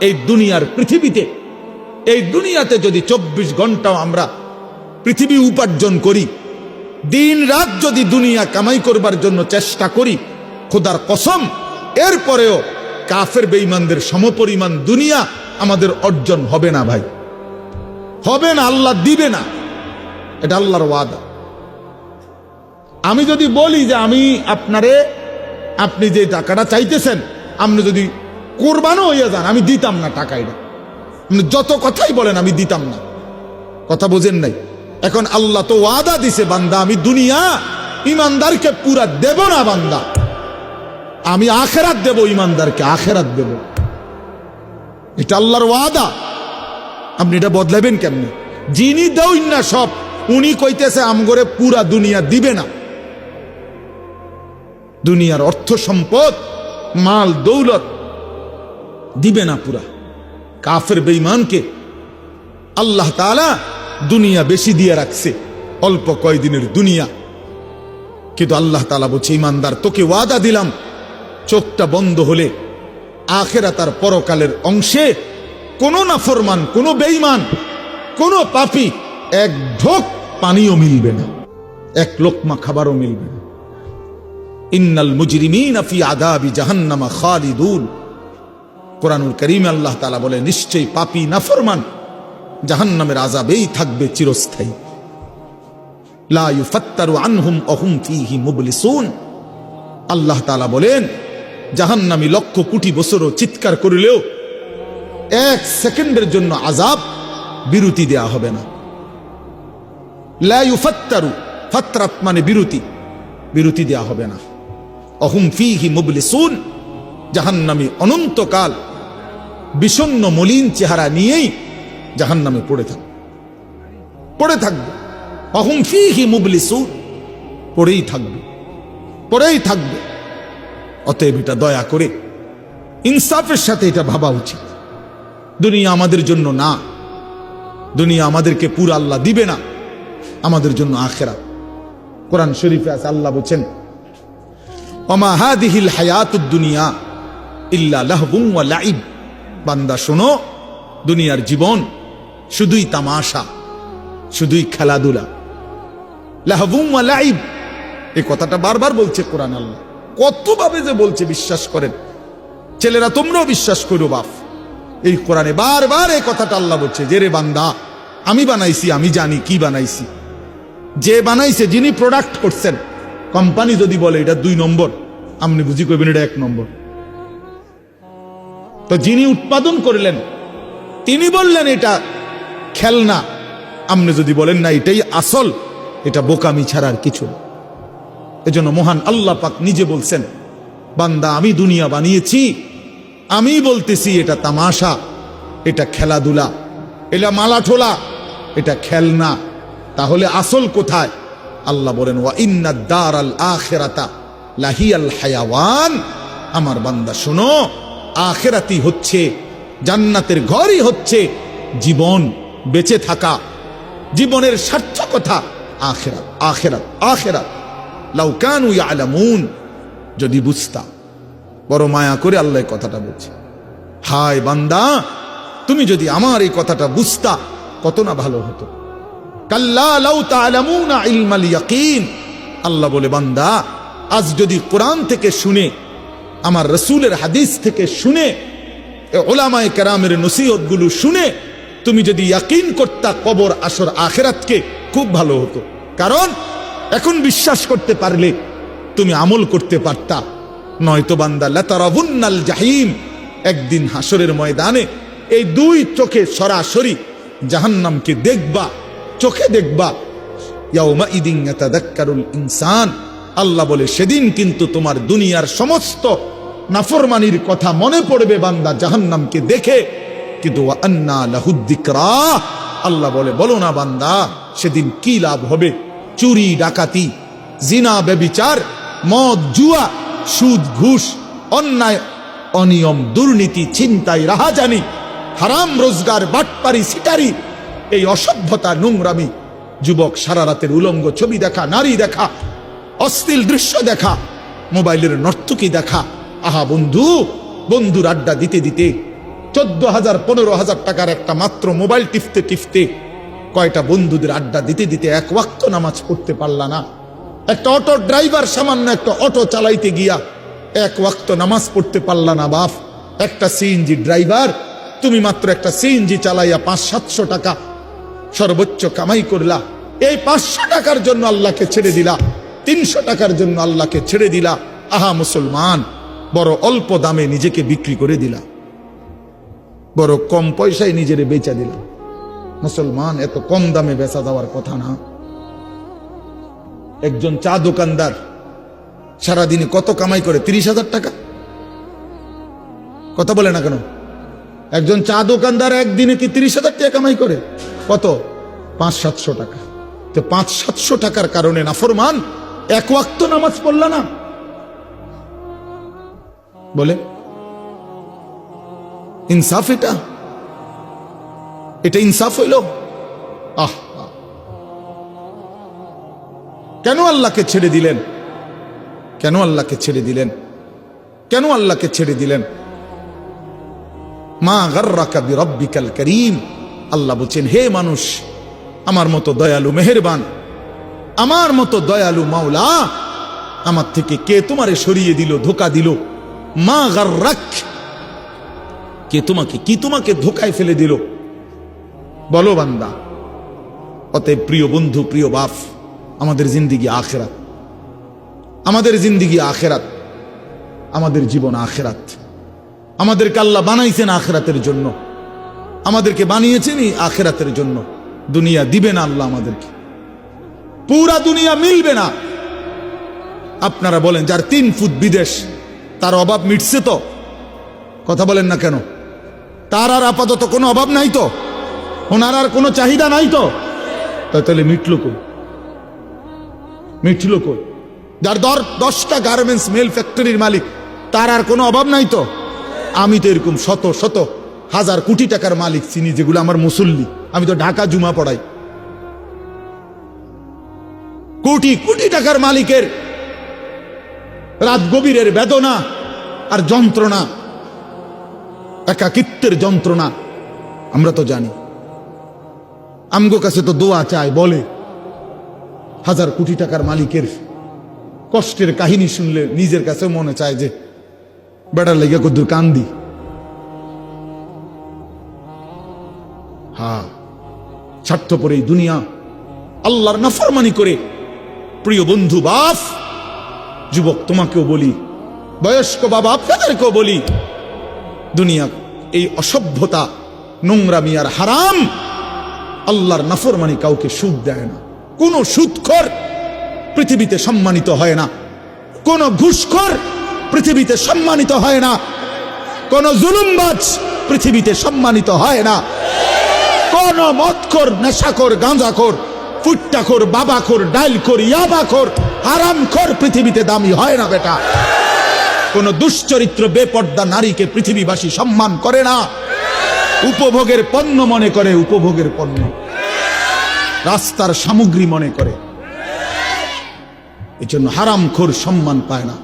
এই দুনিয়ার পৃথিবীতে। এই দুনিয়াতে যদি চব্বিশ ঘন্টাও আমরা পৃথিবী উপার্জন করি দিন রাত যদি দুনিয়া কামাই করবার জন্য চেষ্টা করি, খোদার কসম, এরপরেও কাফের বেইমানদের সমপরিমাণ দুনিয়া আমাদের অর্জন হবে না ভাই। হবে না, আল্লাহ দিবে না। এটা আল্লাহর ওয়াদা। আমি যদি বলি যে আমি আপনারে, আপনি যে টাকাটা চাইতেছেন, আপনি যদি কোরবানও হইয়া যান, আমি দিতাম না টাকা এটা। যত কথাই বলেন, আমি দিতাম না। কথা বোঝেন নাই? এখন আল্লাহ তো ওয়াদা দিছে, বান্দা, আমি দুনিয়া ইমানদারকে পুরা দেব না, বান্দা। আমি আখেরাত দেব ইমানদারকে, আখেরাত দেব। এটা আল্লাহর ওয়াদা। আপনি এটা বদলাবেন কেমনি? যিনি দেউন না সব, উনি কইতেছে, আমগরে পুরা দুনিয়া দিবে না। দুনিয়ার অর্থ সম্পদ, মাল, দৌলত দিবে না পুরা। কাফের বেঈমানকে আল্লাহ তাআলা দুনিয়া বেশি দিয়ে রাখছে, অল্প কয়দিনের দুনিয়া। কিন্তু আল্লাহ তাআলা বলছে ইমানদার তোকে ওয়াদা দিলাম, চোখটা বন্ধ হলে আখেরা তার পরকালের অংশে কোনো নাফরমান, কোনো বেঈমান, কোনো পাপি এক ঢোক পানিও মিলবে না, এক লোকমা খাবারও মিলবে না। ইন্নাল মুজরিমিন ফি আদাবি জাহান্নামা খালিদুন। কোরআনুল করিমে আল্লাহ তাআলা বলে, নিশ্চয়ই পাপী নাফরমান জাহান্নামের আযাবেই থাকবে চিরস্থায়ী। আল্লাহ বলেন লক্ষ কোটি বছরও চিৎকার করিলেও এক সেকেন্ডের জন্য আজাব বিরতি দেয়া হবে না। লা ইউফাত্তারু ফাত্রাত মানে বিরতি বিরতি দেয়া হবে না। অহুম ফিহি মুবলিসুন। জাহান্নামী অনন্তকাল বিষণ্ন মলিন চেহারা নিয়েই জাহান্নামে পড়ে থাকবে। পড়ে থাকবে। অহুম ফিহি মুবলিসুন পড়েই থাকবে। পড়েই থাকবে। অতএব এটা দয়া করে ইনসাফের সাথে এটা ভাবা উচিত। দুনিয়া আমাদের জন্য না। দুনিয়া আমাদেরকে পুরো আল্লাহ দিবে না। আমাদের জন্য আখেরা কোরআন শরীফে আছে, আল্লাহ বলছেন, ওমা হাদিহিল হায়াতুদ দুনিয়া ইল্লা লাহবুম ওয়া লাইব বান্দা, শোনো, দুনিয়ার জীবন শুধুই তামাশা, শুধুই খেলাধুলা। লাহবুম লাইব। এই কথাটা বারবার বলছে কোরআন আল্লাহ। কতভাবে যে বলছে, বিশ্বাস করেন। ছেলেরা, তোমরাও বিশ্বাস করো, বাপ। এই কোরআনে বারবার এই কথাটা আল্লাহ বলছে, যে রে বান্দা, আমি বানাইছি, আমি জানি কি বানাইছি। যে বানাইছে, যিনি প্রোডাক্ট করছেন। কোম্পানি যদি বলে, এটা দুই নম্বর আপনি বুঝি করবেন এটা এক নম্বর। তো যিনি উৎপাদন করলেন, তিনি বললেন, এটা খেলনা। আপনি যদি বলেন, না, এটাই আসল, এটা বোকামি ছাড়ার কিছু না। এজন্য মহান আল্লাহ পাক নিজে বলছেন, বান্দা, আমি দুনিয়া বানিয়েছি আমি বলতেছি, এটা তামাশা, এটা খেলাধুলা, এটা মালাঠোলা, এটা খেলনা। তাহলে আসল কোথায়? আল্লাহ বলেন, ওয়া ইন্না দার আল আখেরাতা লাহিয়াল হায়াওয়ান। আমার বান্দা, শোনো আখেরাতি হচ্ছে, জান্নাতের ঘরই হচ্ছে জীবন, বেঁচে থাকা, জীবনের সার্থকতা, আখেরাত আখেরাত আখেরাত। লাউকানু ইয়ালামুন, যদি বুঝতা, বড় মায়া করে আল্লাহ কথাটা বলছে। হায় বান্দা, তুমি যদি আমার এই কথাটা বুঝতা, কত না ভালো হতো। আল্লাহ বলে, বান্দা, আজ যদি কোরআন থেকে শুনে আমার রসুলের হাদিস থেকে শুনে ওলামায় কেরামের নসিহতগুলো শুনে, তুমি যদি ইয়াকিন করতা কবর আসর আখেরাতকে, খুব ভালো হতো। কারণ, এখন বিশ্বাস করতে পারলে তুমি আমল করতে পারতা। নয়তো বান্দা, লাতারাবুন্নাল জাহিম, একদিন হাসরের ময়দানে এই দুই চোখে সরাসরি জাহান্নামকে দেখবা, চোখে দেখবা। ইয়াউমা ইয়াতাদাক্কারুল ইনসান। আল্লাহ বলে, সেদিন কিন্তু তোমার দুনিয়ার সমস্ত নাফরমানির কথা মনে পড়বে বান্দা জাহান্নামকে দেখে। কিন্তু আন্না লাহুদ্দিকরা আল্লাহ বলে, বলো না বান্দা, সেদিন কি লাভ হবে? চুরি, ডাকাতি, জিনা বেবিচার মদ, জুয়া, সুদ, ঘুষ, অন্যায়, অনিয়ম, দুর্নীতি চিন্তাই রাহাজানি, হারাম, রোজগার, বাটপারি সিটারি এই অসভ্যতা, নোংরামি, যুবক সারা রাতের উলঙ্গ ছবি দেখা, নারী দেখা, অশ্লীল দৃশ্য দেখা, মোবাইলের নর্তকী দেখা আহা বন্ধু, বন্ধুর আড্ডা দিতে দিতে চোদ্দ হাজার পনেরো হাজার টাকার একটা মাত্র মোবাইল টিপতে টিপতে কয়টা বন্ধুদের আড্ডা দিতে দিতে এক ওয়াক্ত নামাজ পড়তে পারলা না। একটা অটো ড্রাইভার সামান্য একটা অটো চালাইতে গিয়া এক ওয়াক্ত নামাজ পড়তে পারলা না, বাপ। একটা সিএনজি ড্রাইভার, তুমি মাত্র একটা সিএনজি চালাইয়া পাঁচ সাতশো টাকা সর্বোচ্চ কামাই করলা। এই পাঁচশো টাকার জন্য আল্লাহকে ছেড়ে দিলা, তিনশো টাকার জন্য আল্লাহকে ছেড়ে দিলা। আহা মুসলমান বড় অল্প দামে নিজেকে বিক্রি করে দিলা। বড় কম পয়সায় নিজের বেচা দিলা। মুসলমান, এত কম দামে বেচা দেওয়ার কথা না। একজন চা দোকানদার সারাদিনে কত কামাই করে? তিরিশ হাজার টাকা? কথা বলে না কেন? একজন চা দোকানদার একদিনে কি তিরিশ হাজার টাকা কামাই করে? কত? পাঁচ সাতশো টাকা। তো পাঁচ সাতশো টাকার কারণে নাফরমান, এক ওয়াক্ত নামাজ পড়লা না। বলে, ইনসাফ এটা? এটা ইনসাফ হইল? আহ। কেন আল্লাহকে ছেড়ে দিলেন? কেন আল্লাহকে ছেড়ে দিলেন? কেন আল্লাহকে ছেড়ে দিলেন? মা গর্রাকা বিরব্বিকাল করিম। আল্লাহ বলছেন, হে মানুষ, আমার মতো দয়ালু মেহেরবান, আমার মতো দয়ালু মাওলা, আমার থেকে কে তোমারে সরিয়ে দিল, ধোকা দিল? মা গর্রাক। কে তোমাকে, কি তোমাকে ধোকায় ফেলে দিল? বলো বান্দা। অতএব প্রিয় বন্ধু, প্রিয় বাপ, আমাদের জিন্দিগি আখেরাত। আমাদের জিন্দিগি আখেরাত। আমাদের জীবন আখেরাত। আমাদেরকে আল্লাহ বানাইছেন আখেরাতের জন্য। আমাদেরকে বানিয়েছেনই আখেরাতের জন্য। দুনিয়া দিবে না আল্লাহ আমাদেরকে। পুরা দুনিয়া মিলবে না। আপনারা বলেন, যার তিন ফুট বিদেশ তার অভাব মিটছে তো। কথা বলেন না কেন? তার আর আপাতত কোনো অভাব নাই তো? ওনার আর কোনো চাহিদা নাই তো? তাহলে মিটলো কই? মিটলো কই? যার দর দশটা গার্মেন্টস মেল ফ্যাক্টরির মালিক, তার আর কোনো অভাব নাই তো? আমি তো এরকম শত শত, হাজার কোটি টাকার মালিক চিনি, যেগুলো আমার মুসল্লি। আমি তো ঢাকা জুমা পড়াই। কোটি কোটি টাকার মালিকের রাত গভীরের বেদনা আর যন্ত্রণা, একাকিত্বের যন্ত্রণা, আমরা তো জানি। আমগো কাছে তো দোয়া চায়, বলে, হাজার কোটি টাকার মালিকের কষ্টের কাহিনী শুনলে নিজের কাছে মনে চায় যে, বেড়ার লেগে কদ্দুর কান্দি। হ্যাঁ স্বার্থপর এই দুনিয়া, আল্লাহর নাফরমানি করে, প্রিয় বন্ধু বাপ যুবক, তোমাকেও বলি। বয়স্ক বাবা, আপনাদেরকেও বলি। দুনিয়া এই অসভ্যতা, নোংরামি আর হারাম, আল্লাহর নাফরমানি কাউকে সুদ দেয় না। কোনো সুদখর পৃথিবীতে সম্মানিত হয় না। কোন ঘুষখোর পৃথিবীতে সম্মানিত হয় না। কোন জুলুমবাজ পৃথিবীতে সম্মানিত হয় না। কোন মদখোর, নেশাখোর, গাঁজাখোর ফুট্টাখোর বাবাখোর ডাইলখোর ইয়াবাখোর, হারামখোর পৃথিবীতে দামি হয় না বেটা। কোন দুশ্চরিত্র বেপর্দা নারীকে পৃথিবীবাসী সম্মান করে না। উপভোগের পণ্য মনে করে, উপভোগের পণ্য। রাস্তার সামগ্রী মনে করে। এই জন্য হারামখোর সম্মান পায় না।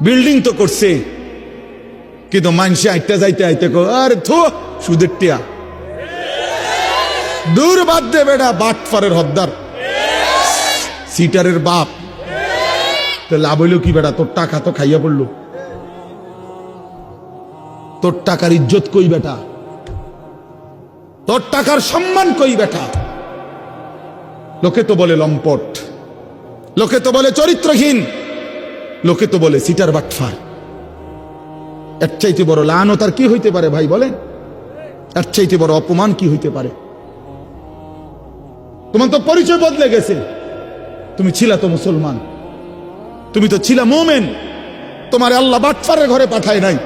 বিল্ডিং তো করছে। কিন্তু মানুষে আইটা যাইতে আইতে আর থো, সুদের টিয়া। দূর বাদ দে বেটা, বাটফারের হদ্দার সিটারের বাপ। তো লাভ হইল কি বেটা? তোর টাকা তো খাইয়া পড়ল। তোর টাকার ইজ্জত কই বেটা? তোর টাকার সম্মান কই বেটা? লোকে তো বলে লম্পট। লোকে তো বলে চরিত্রহীন। লোকে তো বলে সিটার বাটফার। এর চাইতে বড় লানো তার কি হইতে পারে ভাই বলেন? এর চাইতে বড় অপমান কি হইতে পারে? তোমার তো পরিচয় বদলে গেছে। তুমি ছিলা তো মুসলমান। তুমি তো ছিলা মোমেন। তোমার আল্লাহ বাটফারের ঘরে পাঠায় নাই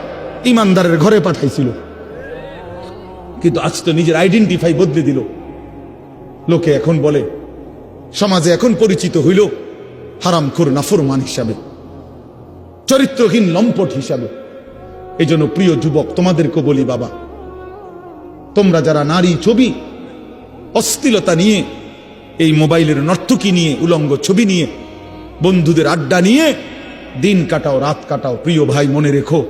ইমানদারের ঘরে পাঠাইছিল। কিন্তু আজ তো নিজের আইডেন্টিফাই বদলে দিল। লোকে এখন বলে, সমাজে এখন পরিচিত হইল হারামখোর নাফরমান হিসাবে, চরিত্রহীন লম্পট হিসাবে। এই জন্য প্রিয় যুবক তোমাদেরকে বলি বাবা, তোমরা যারা নারী ছবি অস্থিলতা নিয়ে এই মোবাইলের নর্তকী নিয়ে, উলঙ্গ ছবি নিয়ে, বন্ধুদের আড্ডা নিয়ে, দিন কাটাও, রাত কাটাও, প্রিয় ভাই, মনে রেখো।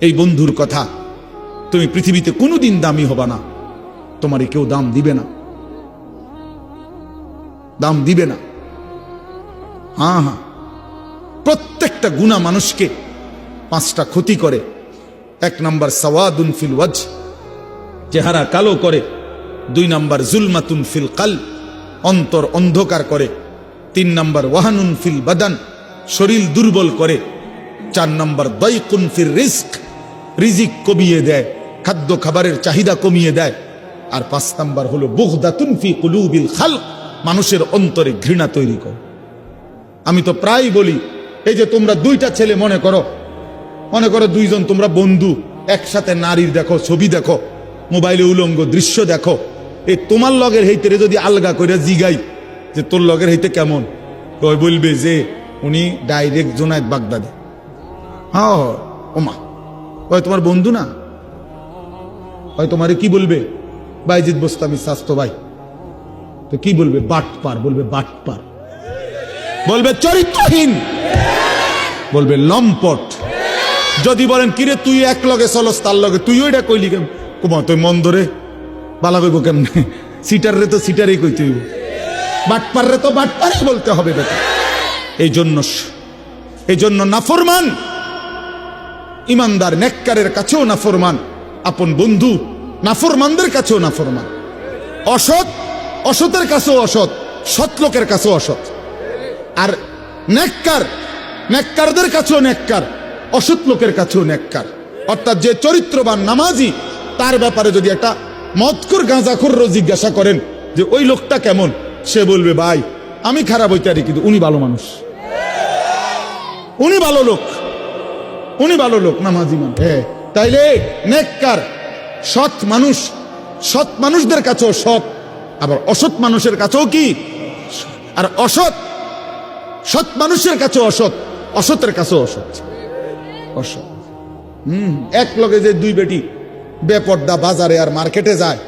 এই বন্ধুর কথা, তুমি পৃথিবীতে কোনোদিন দামি হবা না। তোমারে কেউ দাম দিবে না। দাম দিবে না। হ্যাঁ হ্যাঁ প্রত্যেকটা গুণা মানুষকে পাঁচটা ক্ষতি করে। এক নাম্বার সওয়াদুন ফিল ওয়াজ চেহারা কালো করে। দুই নাম্বার জুলমাতুন ফিল কাল অন্তর অন্ধকার করে। তিন নম্বর, ওয়াহানুন ফিল বাদান, শরীর দুর্বল করে। চার নম্বর, দয়কুন ফিল রিস্ক, রিজিক কমিয়ে দেয়, খাদ্য খাবারের চাহিদা কমিয়ে দেয়। আর পাঁচ নাম্বার হলো, বুগদাতুন ফি কুলুবিল খাল মানুষের অন্তরে ঘৃণা তৈরি করে। আমি তো প্রায় বলি, এই যে তোমরা দুইটা ছেলে মনে করো মনে করো দুইজন তোমরা বন্ধু, একসাথে নারীর দেখো, ছবি দেখো, মোবাইলে উলঙ্গ দৃশ্য দেখো এই তোমার লগের হেইতে যদি আলগা করে জিগাই যে তোর লগের হইতে কেমন? ওই বলবে যে উনি ডাইরেক্ট জোনায়ত বাগদাদে। হ্যাঁ হ, ওমা ওই তোমার বন্ধু না? ওই তোমারে কি বলবে? বাইজিৎ বস্তামি স্বাস্থ্য ভাই। তো কি বলবে? বাট পার বলবে বাট পার বলবে চরিত্রহীন। বলবে লম্পট। যদি বলেন কিরে তুই এক লগে চলস তার লগে তুই ওইটা কইলি কেম? কুমা তুই মন ধরে বালা কইব কেমনে? সিটার রে তো সিটারই কইতে হইব। বাটপার রে তো বাটপারই বলতে হবে বেটা। এই জন্য এই জন্য নাফরমান। ইমানদার, নেককারের কাছেও নাফরমান। আপন বন্ধু, নাফরমানদের কাছেও নাফরমান। অসৎ, অসতের কাছেও অসৎ, সৎ লোকের কাছেও অসৎ। আর নেককার, নেককারদের কাছেও নেককার, অসৎ লোকের কাছেও নেককার। অর্থাৎ যে চরিত্রবান নামাজি, তার ব্যাপারে যদি একটা মদকুর গাঁজাখুর জিজ্ঞাসা করেন যে, ওই লোকটা কেমন? সে বলবে, ভাই, আমি খারাপ হইতে পারি, কিন্তু উনি ভালো মানুষ। উনি ভালো লোক। উনি ভালো লোক, নামাজি মান হ্যাঁ তাইলে নেককার, সৎ মানুষ, সৎ মানুষদের কাছেও সৎ, আবার অসৎ মানুষের কাছেও কি? আর অসৎ, সৎ মানুষের কাছেও অসৎ, অসতের কাছেও অসৎ। অসৎ। হম, এক লগে যে দুই বেটি বেপর্দা বাজারে আর মার্কেটে যায়।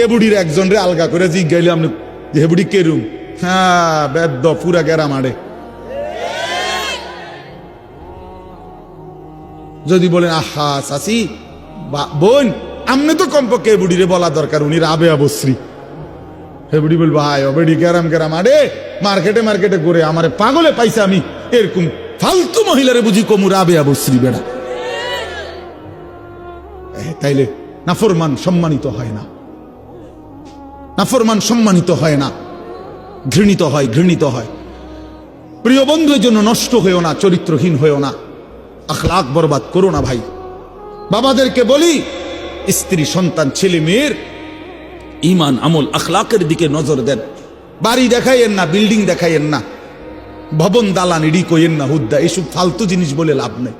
এ বুড়ির একজন রে আলগা করে জিজ্ঞাইলে আপনি হে বুড়ি কেরুম? হ্যাঁ বেদ্য পুরা গেরা মারে যদি বলেন, আহা বা, বোন, আমনে তো কমপক্ষে এ বুড়িরে বলা দরকার, উনি রাবে অবশ্রী। হে বুড়ি বলব, হায় বেড়ি গেরাম গেরাম আরে, মার্কেটে মার্কেটে ঘুরে আমারে পাগলে পাইছে আমি। এরকম ফালতু মহিলারে বুঝি কমু রাবে অবশ্রী বেড়া। তাইলে নাফরমান সম্মানিত হয় না। নাফরমান সম্মানিত হয় না। ঘৃণিত হয় ঘৃণিত হয়। প্রিয় বন্ধুর জন্য নষ্ট হয়েও না, চরিত্রহীন হয়েও না। আখলাক বরবাদ করো না ভাই। বাবাদেরকে বলি, স্ত্রী, সন্তান, ছেলে, মেয়ের ইমান, আমল আখলাকের দিকে নজর দেন। বাড়ি দেখাইয়েন না, বিল্ডিং দেখাইয়েন না। ভবন দালান, ইডি কইয়েন না, হুদ্দা, এসব ফালতু জিনিস বলে লাভ নেই।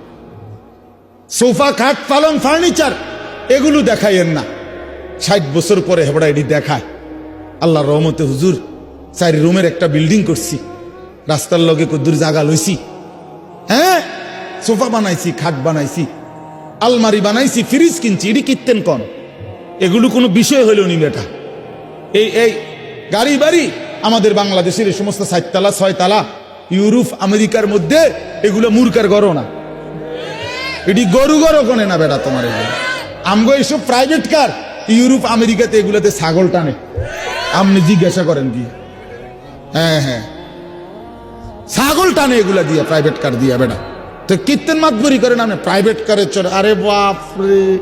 সোফা, খাট, পালং, ফার্নিচার এগুলো দেখাইয়েন না। ষাট বছর পরে হেবড়া এটি দেখায়। আল্লাহ রহমতে হুজুর, চারি রুমের একটা বিল্ডিং করছি। রাস্তার লগে কদ্দুর জাগা লইছি। হ্যাঁ? সোফা বানাইছি, খাট বানাইছি, আলমারি বানাইছি, ফ্রিজ কিনছি, এটি কিনতেন কন? এগুলো কোনো বিষয় হইল নি বেটা। এই এই, গাড়ি বাড়ি, আমাদের বাংলাদেশের এই সমস্ত সাততলা ছয়তলা, ইউরোপ, আমেরিকার মধ্যে এগুলো মূর্খার গড় না। এটি গরু গরু কোনে না বেটা তোমার এগুলো। আমগো এইসব প্রাইভেট কার ইউরোপ আমেরিকাতে এগুলোতে ছাগল টানে। আপনি জিজ্ঞাসা করেন কি? হ্যাঁ হ্যাঁ। ছাগল টানে এগুলা দিয়ে প্রাইভেট কার দিয়া, বেটা। তো কীর্তন মাতবুরি করেন আপনি প্রাইভেট কারের চড়ে। আরে বাপ রে,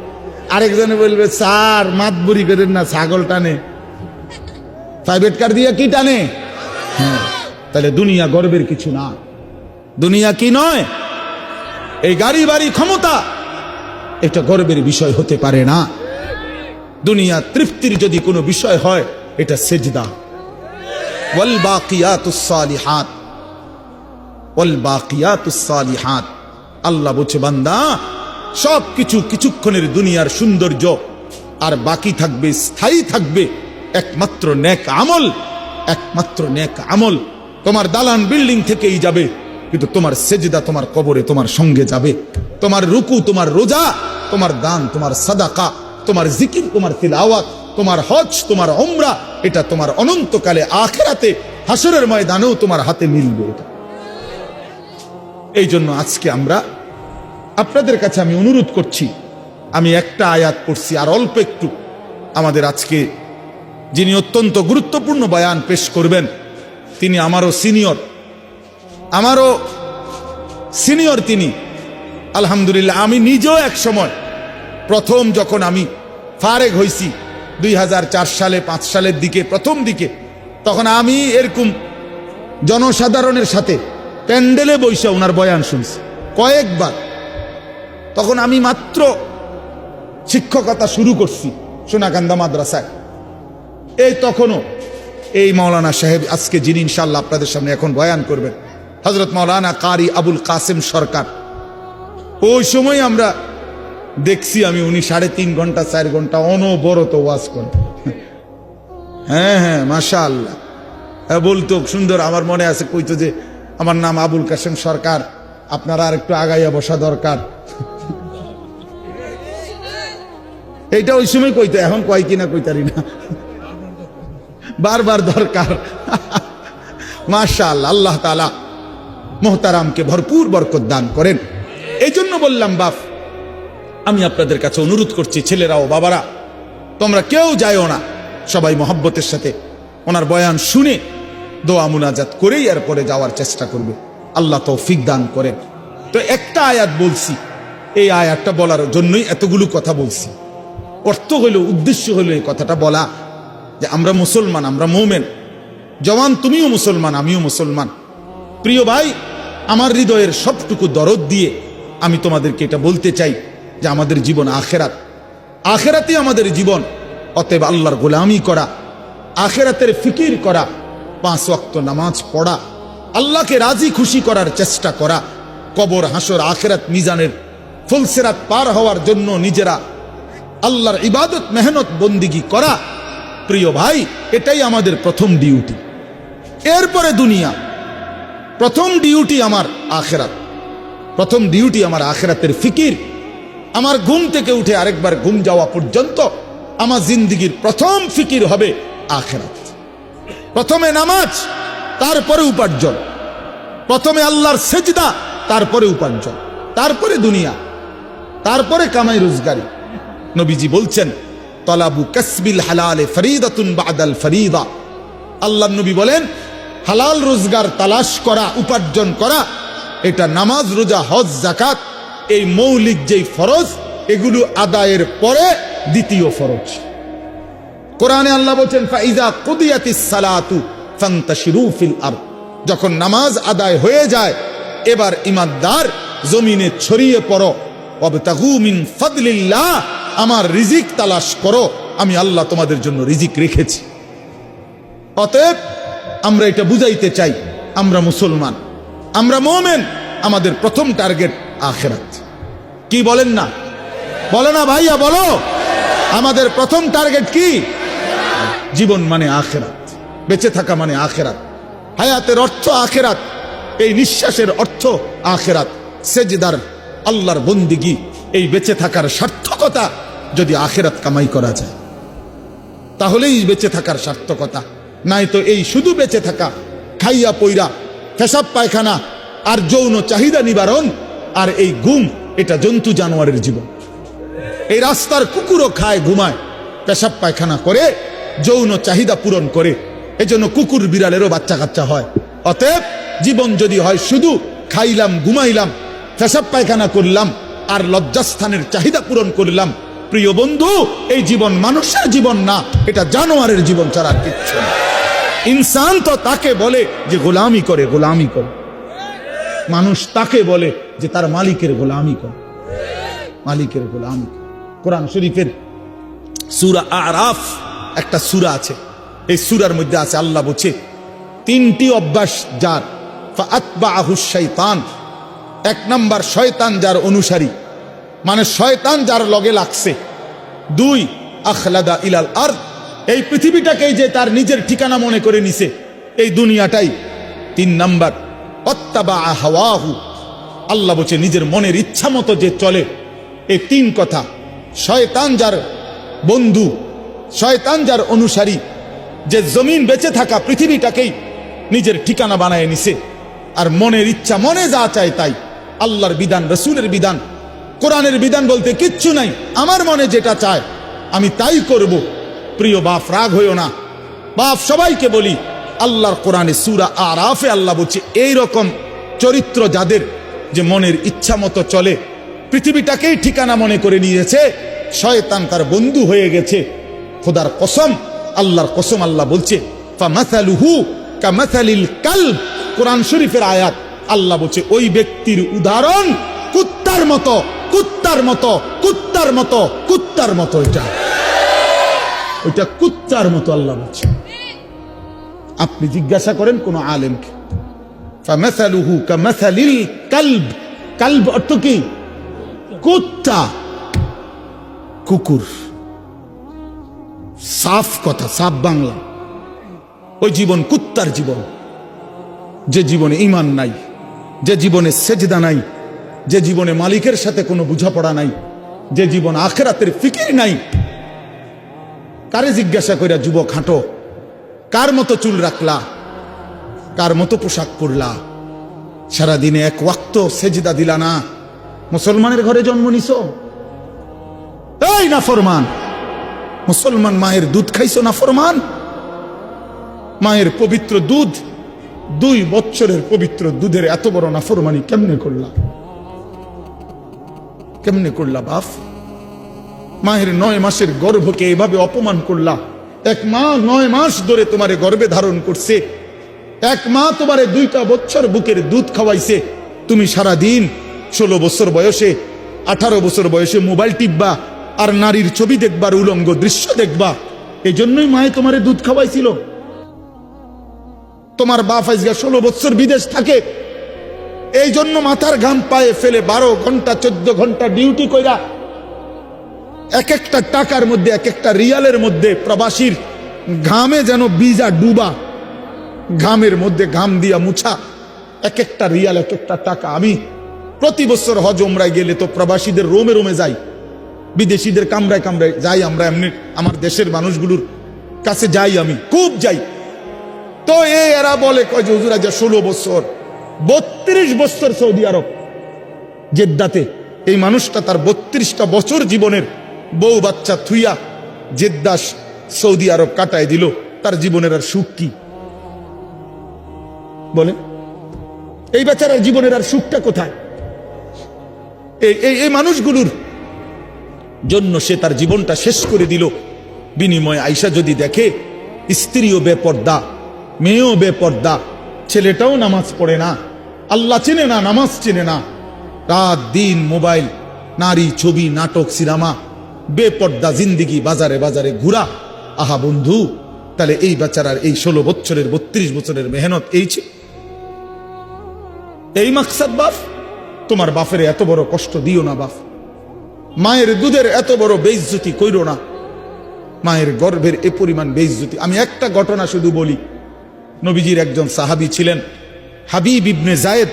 আরেকজনে বলবে, স্যার, মাতবুরি করেন না, ছাগল টানে। প্রাইভেট কার দিয়ে কি টানে? হ্যাঁ তাহলে দুনিয়া গর্বের কিছু না। দুনিয়া কি নয়? এই গাড়ি বাড়ি ক্ষমতা এটা গর্বের বিষয় হতে পারে না। দুনিয়া তৃপ্তির যদি কোনো বিষয় হয়, এটা সেজদা। ওয়াল বাকিয়াতুস সালিহাত। ওয়াল বাকিয়াতুস সালিহাত। আল্লাহ বলছে, বান্দা সব কিছু কিছুক্ষণের দুনিয়ার সৌন্দর্য, আর বাকি থাকবে, স্থায়ী থাকবে, একমাত্র নেক আমল, একমাত্র নেক আমল। তোমার দালান বিল্ডিং থেকেই যাবে। কিন্তু তোমার সেজদা তোমার কবরে তোমার সঙ্গে যাবে। তোমার রুকু, তোমার রোজা, তোমার দান, তোমার সাদাকা, তোমার জিকির, তোমার তিলাওয়াত, তোমার হজ, তোমার অমরা এটা তোমার অনন্তকালে আখেরাতে হাসরের ময়দানেও তোমার হাতে মিলবে এই জন্য আজকে আমরা আপনাদের কাছে আমি অনুরোধ করছি, আমি একটা আয়াত পড়ছি আর অল্প একটু। আমাদের আজকে যিনি অত্যন্ত গুরুত্বপূর্ণ বয়ান পেশ করবেন, তিনি আমারও সিনিয়র। আমারও সিনিয়র তিনি। আলহামদুলিল্লাহ, আমি নিজেও এক সময় প্রথম যখন আমি ফারেক হইছি, দুই হাজার চার সালে, পাঁচ সালের দিকে, প্রথম দিকে, তখন আমি এরকম জনসাধারণের সাথে প্যান্ডেলে বৈশা ওনার বয়ান শুনছি, কয়েকবার। তখন আমি মাত্র শিক্ষকতা শুরু করছি সোনাকান্দা মাদ্রাসায়। এই তখনও এই মাওলানা সাহেব আজকে যিনি ইনশাল্লাহ আপনাদের সামনে এখন বয়ান করবেন। হজরত মাওলানা কারি আবুল কাসেম সরকার। ওই সময় আমরা দেখছি আমি উনি সাড়ে তিন ঘণ্টা, চার ঘণ্টা অনবরত ওয়াজ করেন। হ্যাঁ হ্যাঁ মাশা আল্লাহ হ্যাঁ বলতো, সুন্দর, আমার মনে আছে, কইতো যে আমার নাম আবুল কাসেম সরকার, আপনারা আর একটু আগাইয়া বসা দরকার। এইটা ওই সময় কইতো, এখন কয় কিনা কইতারি না। বারবার দরকার। মাশা আল্লাহ আল্লাহ তালা মোহতারামকে ভরপুর বরকত দান করেন। এই জন্য বললাম, বাপ, আমি আপনাদের কাছে অনুরোধ করছি ছেলেরাও বাবারা, তোমরা কেউ যায়ও না। সবাই মহব্বতের সাথে ওনার বয়ান শুনে দোয়া মুনাজাত করেই এরপরে যাওয়ার চেষ্টা করবে। আল্লাহ তৌফিক দান করেন। তো একটা আয়াত বলছি, এই আয়াতটা বলার জন্যই এতগুলো কথা বলছি। অর্থ হইল উদ্দেশ্য হইল এই কথাটা বলা, যে আমরা মুসলমান, আমরা মৌমেন। জওয়ান, তুমিও মুসলমান, আমিও মুসলমান। প্রিয় ভাই আমার হৃদয়ের সবটুকু দরদ দিয়ে আমি তোমাদেরকে এটা বলতে চাই যে আমাদের জীবন আখেরাত। আখেরাতে আমাদের জীবন, অতএব আল্লাহর গোলামি করা, আখেরাতের ফিকির করা, পাঁচ ওয়াক্ত নামাজ পড়া, আল্লাহকে রাজি খুশি করার চেষ্টা করা, কবর, হাসর, আখেরাত, মিজানের ফুলসেরাত পার হওয়ার জন্য নিজেরা আল্লাহর ইবাদত, মেহনত, বন্দিগি করা। প্রিয় ভাই, এটাই আমাদের প্রথম ডিউটি এরপরে দুনিয়া। প্রথম ডিউটি আমার আখেরাত। প্রথম ডিউটি আমার আখেরাতের ফিকির। আমার ঘুম থেকে উঠে আরেকবার ঘুম যাওয়া পর্যন্ত আমার জিন্দিগির প্রথম ফিকির হবে আখেরাত। প্রথমে নামাজ, তারপরে উপার্জন। প্রথমে আল্লাহর সেজদা, তারপরে উপার্জন। তারপরে দুনিয়া। তারপরে কামাই রোজগারি। নবীজি বলছেন, তলাবু কাসবিল হালালে ফরিদাতুন বাদাল ফরিদা। আল্লাহ নবী বলেন হালাল রোজগার তালাশ করা, উপার্জন করা, এটা নামাজ, রোজা, হজ জাকাত এই মৌলিক যেই ফরজ, এগুলো আদায়ের পরে দ্বিতীয় ফরজ। কোরআনে আল্লাহ বলছেন, ফাইজা কুদিয়াতিস সালাতু ফান্তাশিরু ফিল আরদ। যখন নামাজ আদায় হয়ে যায়, এবার ইমানদার জমিনে ছড়িয়ে পড়ো, ওয়াবতাগু মিন ফাদলিল্লাহ, আমার রিজিক তালাশ করো, আমি আল্লাহ তোমাদের জন্য রিজিক রেখেছি। অতএব আমরা এটা বুঝাইতে চাই, আমরা মুসলমান। আমরা মোমেন, আমাদের প্রথম টার্গেট আখেরাত। কি বলেন না? বলো না ভাইয়া, বলো। আমাদের প্রথম টার্গেট কি? জীবন মানে আখেরাত, বেঁচে থাকা মানে আখেরাত, হায়াতের অর্থ আখেরাত, এই নিঃশ্বাসের অর্থ আখেরাত, সেজদার আল্লাহর বন্দিগি, এই বেঁচে থাকার সার্থকতা যদি আখেরাত কামাই করা যায়। তাহলেই বেঁচে থাকার সার্থকতা। নাই তো এই শুধু বেঁচে থাকা, খাইয়া পইরা পেশাব পায়খানা আর যৌন চাহিদা নিবারণ আর এই গুম এটা জন্তু জানোয়ারের জীবন। এই রাস্তার কুকুরও খায়, ঘুমায়, পেশাব পায়খানা করে, যৌন চাহিদা পূরণ করে, এজন্য কুকুর বিড়ালেরও বাচ্চা কাচ্চা হয়। অতএব জীবন যদি হয় শুধু খাইলাম, ঘুমাইলাম, পেশাব পায়খানা করলাম আর লজ্জাস্থানের চাহিদা পূরণ করলাম প্রিয় বন্ধু, এই জীবন মানুষের জীবন না, এটা জানোয়ারের জীবন ছাড়া কিচ্ছু না। ইনসান তো তাকে বলে যে গোলামি করে গোলামি করে। মানুষ তাকে বলে যে তার মালিকের গোলামি করে। মালিকের গোলামি করে। কোরআন শরীফের সুরা আরাফ একটা সুরা আছে। এই সুরার মধ্যে আছে, আল্লাহ বলছে, তিনটি অভ্যাস যার শৈতান এক নাম্বার শয়তান যার অনুসারী। মানে শয়তান যার লগে লাগছে। দুই, আখলাদা ইলাল আর এই পৃথিবীটাকেই যে তার নিজের ঠিকানা মনে করে নিছে, এই দুনিয়াটাই। তিন নাম্বার অত্তাবা আল্লাহ বলছে, নিজের মনের ইচ্ছা মতো যে চলে। এই তিন কথা, শয়তান যার বন্ধু, শয়তান যার অনুসারী, যে জমিন বেঁচে থাকা পৃথিবীটাকেই নিজের ঠিকানা বানায় নিছে। আর মনের ইচ্ছা মনে যা চায় তাই। আল্লাহর বিধান, রসুলের বিধান কোরআনের বিধান বলতে কিচ্ছু নাই। আমার মনে যেটা চায়, আমি তাই করব। প্রিয় বাপ, রাগ হইও না। বাপ, সবাইকে বলি, আল্লাহর কোরআনে সুরা আরাফে আল্লাহ বলছে এই রকম চরিত্র যাদের যে মনের ইচ্ছা মতো চলে, পৃথিবীটাকেই ঠিকানা মনে করে নিয়েছে, শয়তান তার বন্ধু হয়ে গেছে। খোদার কসম, আল্লাহর কসম আল্লাহ বলছে কোরআন শরীফের আয়াত, আল্লাহ বলছে, ওই ব্যক্তির উদাহরণ কুত্তার মতো। কুত্তার মতো কুত্তার মতো কুত্তার মতো এটা। ওইটা কুত্তার মতো আল্লাহ বলছে। আপনি জিজ্ঞাসা করেন কোন আলেমকে। কালব। কালব অর্থ কি? কুত্তা। কুকুর। সাফ কথা, সাফ বাংলা। ওই জীবন কুত্তার জীবন। যে জীবনে ইমান নাই, যে জীবনে সেজদা নাই যে জীবনে মালিকের সাথে কোনো বোঝাপড়া নাই, যে জীবন আখেরাতের ফিকির নাই, কারে জিজ্ঞাসা কইরা যুবক হাঁটো, কার মতো চুল রাখলা, কার মতো পোশাক পরলা, সারাদিনে এক ওয়াক্ত সেজদা দিলা না, মুসলমানের ঘরে জন্ম নিছ? এই না ফরমান মুসলমান মায়ের দুধ খাইছো না ফরমান মায়ের পবিত্র দুধ, দুই বছরের পবিত্র দুধের এত বড় নাফরমানি কেমনে করলা? কেমনে করলা বাপ? মায়ের নয় মাসের গর্ভকে এভাবে অপমান করলা। এক মা নয় মাস ধরে তোমারে গর্ভে ধারণ করছে। এক মা তোমারে দুইটা বছর বুকের দুধ খাওয়াইছে। তুমি সারা দিন ষোলো বছর বয়সে, আঠারো বছর বয়সে মোবাইল টিপবা আর নারীর ছবি দেখবার উলঙ্গ দৃশ্য দেখবা। এই জন্যই মায়ে তোমারে দুধ খাওয়াইছিল। তোমার বাপ আজকে ষোলো বছর বিদেশ থাকে। এই জন্য মাথার ঘাম পায়ে ফেলে বারো ঘণ্টা, চোদ্দ ঘণ্টা ডিউটি কইরা এক একটা টাকার মধ্যে, এক একটা রিয়ালের মধ্যে প্রবাসীর ঘামে যেন বীজা ডুবা, ঘামের মধ্যে ঘাম দিয়া মুছা, এক একটা রিয়াল, এক একটা টাকা। আমি প্রতি বছর হজ ওমরায় গেলে তো প্রবাসীদের রোমে রোমে যাই, বিদেশিদের কামরায় কামরায় যাই, আমরা এমনি আমার দেশের মানুষগুলোর কাছে যাই আমি, খুব যাই। তো এরা বলে, কয় যে, হুজুর, আজ ষোলো বছর। বত্রিশ বছর সৌদি আরব জেদ্দাতে। এই মানুষটা তার বত্রিশটা বছর জীবনের বউ বাচ্চা থুইয়া জেদ্দাস সৌদি আরব কাটায় দিল। তার জীবনের আর সুখ কি? বলে এই বেচারার জীবনের আর সুখটা কোথায়? এই এই মানুষগুলোর জন্য সে তার জীবনটা শেষ করে দিল। বিনিময়ে আইসা যদি দেখে, স্ত্রীও বেপর্দা, মেয়েও বেপর্দা, ছেলেটাও নামাজ পড়ে না। আল্লাহ চেনে না, নামাজ চেনে না। রাত, দিন, মোবাইল, নারী, ছবি, নাটক, সিনেমা, বেপর্দা জিন্দিগি, বাজারে বাজারে ঘুরা। আহা বন্ধু, তাহলে এই বেচারার এই ষোলো বছরের, বত্রিশ বছরের মেহনত এই ছিল এই মাকসাদ বাপ, তোমার বাপের এত বড় কষ্ট দিও না বাপ। মায়ের দুধের এত বড় বেইজ্জতি কইরো না। মায়ের গর্ভের এ পরিমাণ বেইজ্জতি। আমি একটা ঘটনা শুধু বলি। নবীজির একজন সাহাবি ছিলেন। হাবিব ইবনে জায়েদ,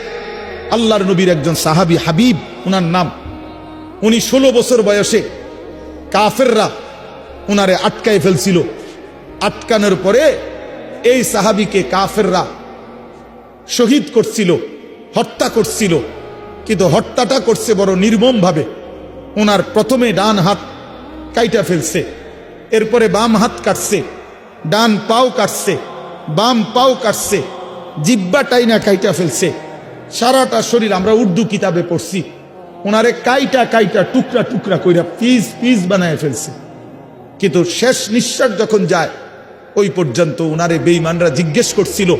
আল্লাহর নবীর একজন সাহাবি হাবিব, উনার নাম। উনি ষোলো বছর বয়সে কাফেররা উনারে আটকায় ফেলছিল। আটকানোর পরে এই সাহাবিকে কাফেররা শহীদ করছিল, হত্যা করছিল। কিন্তু হত্যাটা করছে বড় নির্মম ভাবে ওনার প্রথমে ডান হাত কাইটা ফেলছে, এরপরে বাম হাত কাটছে, ডান পাও কাটছে, বাম পাও কাটছে। জিব্বা টাইনা কাইটা ফেলছে। সারাটা শরীর আমরা উর্দু কিতাবে পড়ছি। ওনারে কাইটা কাইটা টুকরা টুকরা কইরা পিস পিস বানায় ফেলছে। কিন্তু শেষ নিঃশ্বাস যখন যায়, ওই পর্যন্ত ওনারে বেইমানরা জিজ্ঞেস করছিল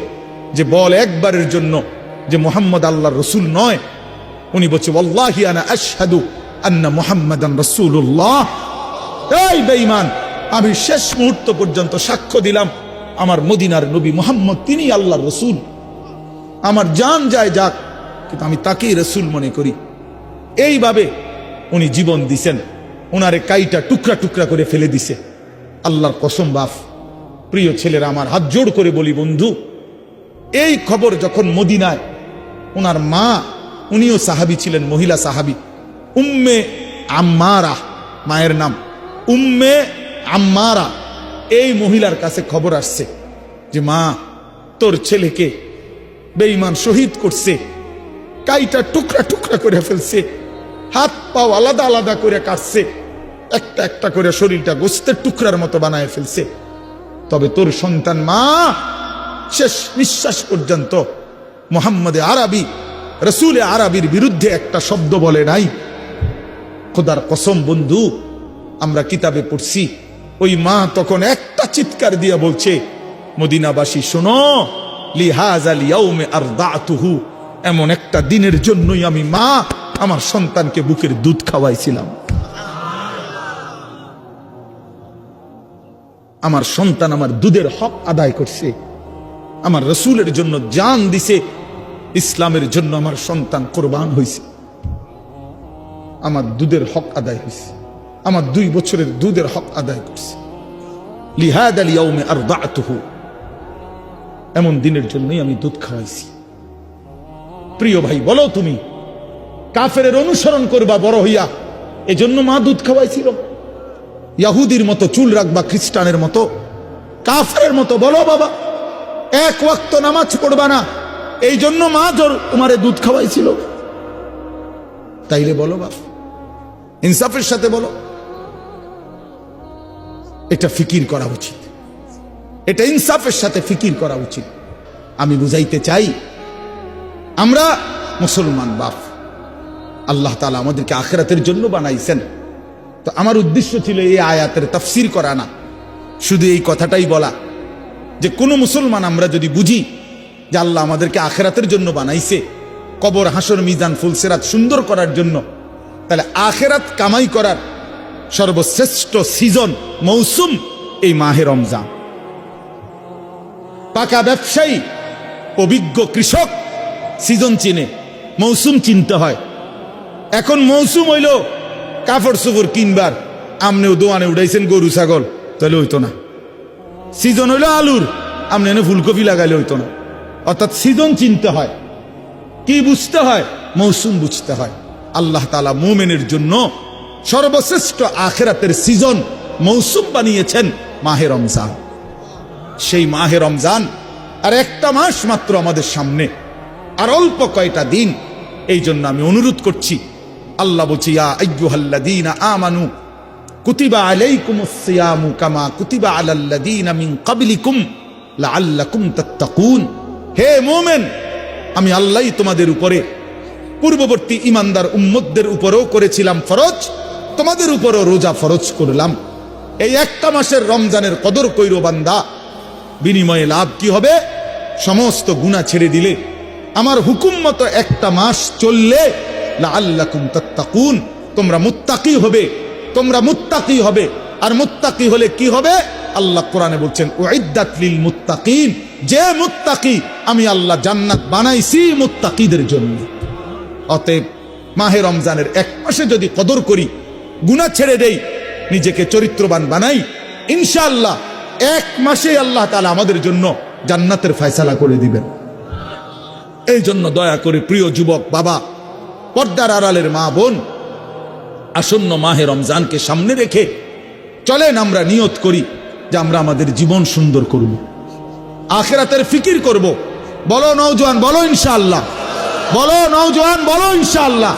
যে, বল একবারের জন্য যে মোহাম্মদ আল্লাহ রসুল নয়। উনি বলছে আন্না মুহাম্মাদান আমি শেষ মুহূর্ত পর্যন্ত সাক্ষ্য দিলাম। আমার মদিনার নবী মোহাম্মদ, তিনি আল্লাহর রসুল। আমার জান যায় যাক, কিন্তু আমি তাকেই রসুল মনে করি। এইভাবে উনি জীবন দিছেন। ওনারে কাইটা টুকরা টুকরা করে ফেলে দিছে। আল্লাহর কসম বাফ প্রিয় ছেলেরা, আমার হাত জোড় করে বলি, বন্ধু, এই খবর যখন মদিনায় ওনার মা, উনিও সাহাবি ছিলেন, মহিলা সাহাবি, উম্মে আম্মারা, মায়ের নাম, উম্মে আম্মারা এই মহিলার কাছে খবর আসছে যে মা, তোর ছেলেকে বেঈমান শহীদ করছে। কাইটা টুকরা টুকরা করে ফেলছে। হাত পাও আলাদা আলাদা করে কাটছে। একটা একটা করে শরীরটা গোস্তের টুকরার মতো বানায় ফেলছে। তবে তোর সন্তান মা, শেষ নিঃশ্বাস পর্যন্ত মোহাম্মদে আরবি, রসুলে আরবির বিরুদ্ধে একটা শব্দ বলে নাই। খোদার কসম বন্ধু, আমরা কিতাবে পড়ছি ওই মা তখন একটা চিৎকার দিয়া বলছে, মদিনাবাসী, শোনো, লিহাজ আলিয়াউমে আর দাতুহু এমন একটা দিনের জন্যই আমি মা আমার সন্তানকে বুকের দুধ খাওয়াইছিলাম। আমার সন্তান আমার দুধের হক আদায় করছে। আমার রসুলের জন্য জান দিছে, ইসলামের জন্য আমার সন্তান কোরবান হয়েছে আমার দুধের হক আদায় হয়েছে আমার দুই বছরের দুধের হক আদায় করছে। লিহাদ আল ইয়াউমে আর এমন দিনের জন্যই আমি দুধ খাওয়াইছি। প্রিয় ভাই, বলো তুমি কাফের অনুসরণ করবা বড় হইয়া, এজন্য মা দুধ খাওয়াইছিল? ইয়াহুদির মতো চুল রাখবা খ্রিস্টানের মতো? কাফের মতো, বলো বাবা, এক ওয়াক্ত নামাজ পড়বা না এই জন্য মা জোর তোমারে দুধ খাওয়াইছিল? তাইলে বলো বাবা ইনসাফের সাথে বলো। এটা ফিকির করা উচিত। এটা ইনসাফের সাথে ফিকির করা উচিত। আমি বুঝাইতে চাই, আমরা মুসলমান বাপ, আল্লাহ তালা আমাদেরকে আখেরাতের জন্য বানাইছেন। তো আমার উদ্দেশ্য ছিল এই আয়াতের তাফসির করা না। শুধু এই কথাটাই বলা যে কোনো মুসলমান আমরা যদি বুঝি যে আল্লাহ আমাদেরকে আখেরাতের জন্য বানাইছে, কবর, হাসর, মিজান, ফুলসেরাত সুন্দর করার জন্য, তাহলে আখেরাত কামাই করার সর্বশ্রেষ্ঠ সিজন মৌসুম এই মাহে রমজান। পাকা ব্যবসায়ী, অভিজ্ঞ কৃষক সিজন চিনে, মৌসুম চিনতে হয়। এখন মৌসুম হইল কাপড় চোপড় কিনবার, আমনেও দোয়ানে উঠাইছেন গরু ছাগল, তাহলে হইতো না। সিজন হইল আলুর আপনি এনে ফুলকপি লাগাইলে হইতো না। অর্থাৎ সিজন চিনতে হয়। কি বুঝতে হয়? মৌসুম বুঝতে হয়। আল্লাহ তালা মোমেনের জন্য সর্বশ্রেষ্ঠ আখেরাতের সিজন মৌসুম বানিয়েছেন মাহে রমজান। সেই মাহে রমজান আর একটা মাস মাত্র আমাদের সামনে। আর অল্প কয়টা দিন। এই জন্য আমি অনুরোধ করছি। আল্লাহ বলছি আমানু কুতিবা কামা কুতিবা তাত্তাকুন। হে মুমিন, আমি আল্লাহই তোমাদের উপরে। পূর্ববর্তী ইমানদার উম্মতদের উপরেও করেছিলাম ফরজ। তোমাদের উপরও রোজা ফরজ করলাম। এই একটা মাসের রমজানের কদর কইর বান্দা। বিনিময়ে লাভ কি হবে? সমস্ত গুণা ছেড়ে দিলে। আমার হুকুম মতো একটা মাস চললে তোমরা মুত্তাকি হবে, তোমরা মুত্তাকি হবে। আর মুত্তাকি হলে কি হবে? আল্লাহ কোরআনে বলছেন মুত্তাকিন যে মুত্তাকি, আমি আল্লাহ জান্নাত বানাইছি মুত্তাকিদের জন্য। অতএব মাহে রমজানের এক মাসে যদি কদর করি গুনাহ ছেড়ে দেই, নিজেকে চরিত্রবান বানাই, ইনশাআল্লাহ এক মাসে আল্লাহ তাআলা আমাদের জন্য জান্নাতের ফয়সালা করে দিবেন। এই জন্য দয়া করে প্রিয় যুবক, বাবা, পর্দার আড়ালের মা বোন, আসন্ন মাহে রমজানকে সামনে রেখে চলেন আমরা নিয়ত করি যে আমরা আমাদের জীবন সুন্দর করব। আখেরাতের ফিকির করব। বলো নৌজওয়ান বলো ইনশাআল্লাহ। বলো নৌজওয়ান বলো ইনশাআল্লাহ।